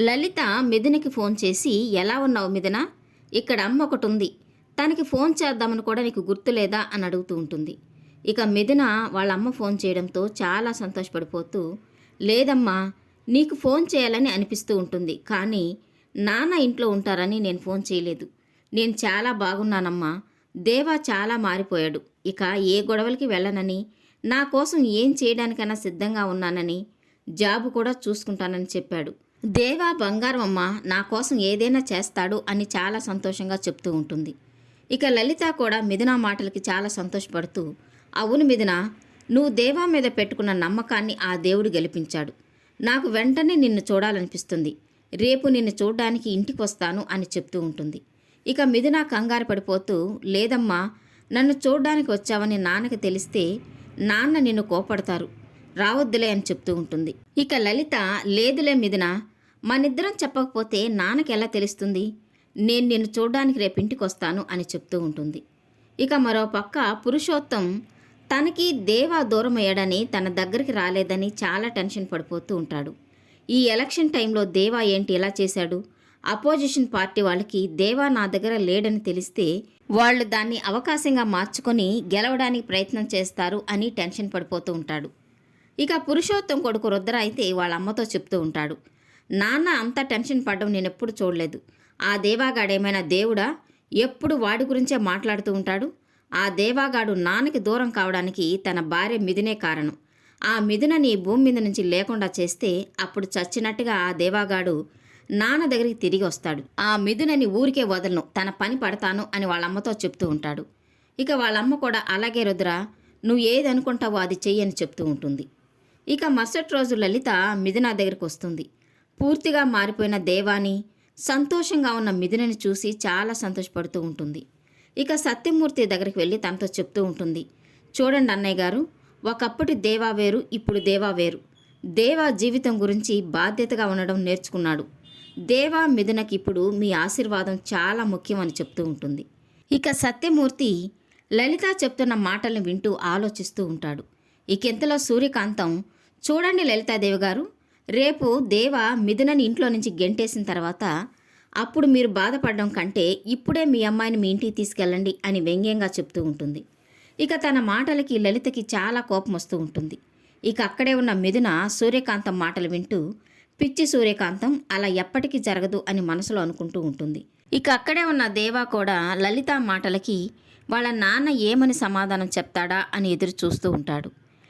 లలిత మిథునికి phone చేసి ఎలా ఉన్నావు మిథున? ఇక్కడ అమ్మ ఒకటి ఉంది తనకి ఫోన్ చేద్దామని కూడా నీకు గుర్తులేదా? అని అడుగుతూ ఉంటుంది. ఇక మిథున వాళ్ళ అమ్మ ఫోన్ చేయడంతో చాలా సంతోషపడిపోతూ లేదమ్మా నీకు ఫోన్ చేయాలని అనిపిస్తూ ఉంటుంది. కానీ నాన్న ఇంట్లో ఉంటారని నేను ఫోన్ చేయలేదు. నేను చాలా బాగున్నానమ్మా. దేవా చాలా మారిపోయాడు. ఇక ఏ గొడవలకి వెళ్ళనని నా కోసం ఏం చేయడానికైనా సిద్ధంగా ఉన్నానని జాబ్ కూడా చూసుకుంటానని చెప్పాడు. దేవా బంగారం అమ్మ నా కోసం ఏదైనా చేస్తాడు అని చాలా సంతోషంగా చెప్తూ ఉంటుంది. ఇక లలిత కూడా మిథున మాటలకి చాలా సంతోషపడుతూ అవును మిథున నువ్వు దేవా మీద పెట్టుకున్న నమ్మకాన్ని ఆ దేవుడు గెలిపించాడు. నాకు వెంటనే నిన్ను చూడాలనిపిస్తుంది. రేపు నిన్ను చూడడానికి ఇంటికి వస్తాను అని చెప్తూ ఉంటుంది. ఇక మిథున కంగారు పడిపోతూ లేదమ్మా నన్ను చూడడానికి వచ్చావని నాన్నకి తెలిస్తే నాన్న నిన్ను కోపడతారు రావద్దులే అని చెప్తూ ఉంటుంది. ఇక లలిత లేదులే మిథున మనిద్దరం చెప్పకపోతే నాన్నకి ఎలా తెలుస్తుంది? నేను నిన్ను చూడడానికి రేపింటికి వస్తాను అని చెప్తూ ఉంటుంది. ఇక మరో పక్క పురుషోత్తం తనకి దేవా దూరమయ్యాడని తన దగ్గరికి రాలేదని చాలా టెన్షన్ పడిపోతూ ఉంటాడు. ఈ ఎలక్షన్ టైంలో దేవా ఏంటి ఎలా చేశాడు? అపోజిషన్ పార్టీ వాళ్ళకి దేవా నా దగ్గర లేడని తెలిస్తే వాళ్ళు దాన్ని అవకాశంగా మార్చుకొని గెలవడానికి ప్రయత్నం చేస్తారు అని టెన్షన్ పడిపోతూ ఉంటాడు. ఇక పురుషోత్తం కొడుకు రుద్ర అయితే వాళ్ళ అమ్మతో చెప్తూ ఉంటాడు. నాన్న అంత టెన్షన్ పడడం నేను ఎప్పుడు చూడలేదు. ఆ దేవాగాడేమైనా దేవుడా? ఎప్పుడు వాడి గురించే మాట్లాడుతూ ఉంటాడు? ఆ దేవాగాడు నాన్నకి దూరం కావడానికి తన భార్య మిథునే కారణం. ఆ మిథునని భూమి మీద నుంచి లేకుండా చేస్తే అప్పుడు చచ్చినట్టుగా ఆ దేవాగాడు నాన్న దగ్గరికి తిరిగి వస్తాడు. ఆ మిథునని ఊరికే వదలను. తన పని పడతాను అని వాళ్ళ అమ్మతో చెప్తూ ఉంటాడు. ఇక వాళ్ళమ్మ కూడా అలాగే రుద్ర నువ్వు ఏది అనుకుంటావో అది చెయ్యని చెప్తూ ఉంటుంది. ఇక మరుసటి రోజు లలిత మిథున దగ్గరికి వస్తుంది. పూర్తిగా మారిపోయిన దేవాని సంతోషంగా ఉన్న మిథునని చూసి చాలా సంతోషపడుతూ ఉంటుంది. ఇక సత్యమూర్తి దగ్గరికి వెళ్ళి తనతో చెప్తూ ఉంటుంది. చూడండి అన్నయ్య గారు ఒకప్పటి దేవా వేరు ఇప్పుడు దేవా వేరు. దేవా జీవితం గురించి బాధ్యతగా ఉండడం నేర్చుకున్నాడు. దేవా మిథునకి ఇప్పుడు మీ ఆశీర్వాదం చాలా ముఖ్యమని చెప్తూ ఉంటుంది. ఇక సత్యమూర్తి లలిత చెప్తున్న మాటలను వింటూ ఆలోచిస్తూ ఉంటాడు. ఇకెంతలో సూర్యకాంతం చూడండి లలితాదేవి గారు రేపు దేవ మిథునని ఇంట్లో నుంచి గెంటేసిన తర్వాత అప్పుడు మీరు బాధపడడం కంటే ఇప్పుడే మీ అమ్మాయిని మీ ఇంటికి తీసుకెళ్ళండి అని వ్యంగ్యంగా చెప్తూ ఉంటుంది. ఇక తన మాటలకి లలితకి చాలా కోపం వస్తూ ఉంటుంది. ఇక అక్కడే ఉన్న మిథున సూర్యకాంతం మాటలు వింటూ పిచ్చి సూర్యకాంతం అలా ఎప్పటికీ జరగదు అని మనసులో అనుకుంటూ ఉంటుంది. ఇక అక్కడే ఉన్న దేవా కూడా లలిత మాటలకి వాళ్ళ నాన్న ఏమని సమాధానం చెప్తాడా అని ఎదురు చూస్తూ ఉంటాడు.